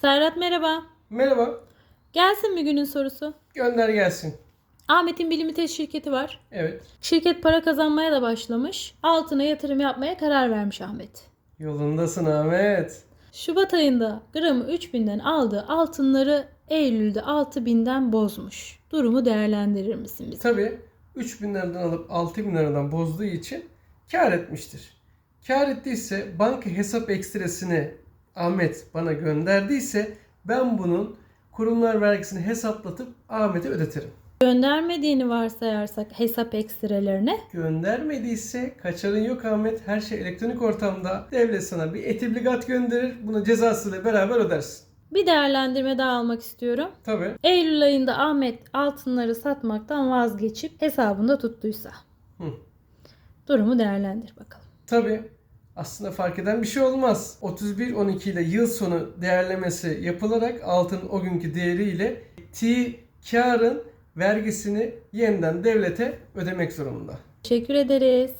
Serhat merhaba. Merhaba. Gelsin mi günün sorusu? Gönder gelsin. Ahmet'in bir limited şirketi var. Evet. Şirket para kazanmaya da başlamış. Altına yatırım yapmaya karar vermiş Ahmet. Yolundasın Ahmet. Şubat ayında gramı 3000'den aldığı altınları Eylül'de 6000'den bozmuş. Durumu değerlendirir misin bize? Tabi 3000 liradan alıp 6000 liradan bozduğu için kar etmiştir. Kar ettiyse banka hesap ekstresini Ahmet bana gönderdiyse ben bunun kurumlar vergisini hesaplatıp Ahmet'e ödetirim. Göndermediğini varsayarsak hesap ekstrelerine Göndermediyse kaçarın yok Ahmet. Her şey elektronik ortamda. Devlet sana bir etibligat gönderir. Bunu cezasıyla beraber ödersin. bir değerlendirme daha almak istiyorum. Tabi. Eylül ayında Ahmet altınları satmaktan vazgeçip hesabında tuttuysa. Hı. Durumu değerlendir bakalım. Tabi aslında fark eden bir şey olmaz. 31-12 ile yıl sonu değerlemesi yapılarak altın o günkü değeriyle T karın vergisini yeniden devlete ödemek zorunda. Teşekkür ederiz.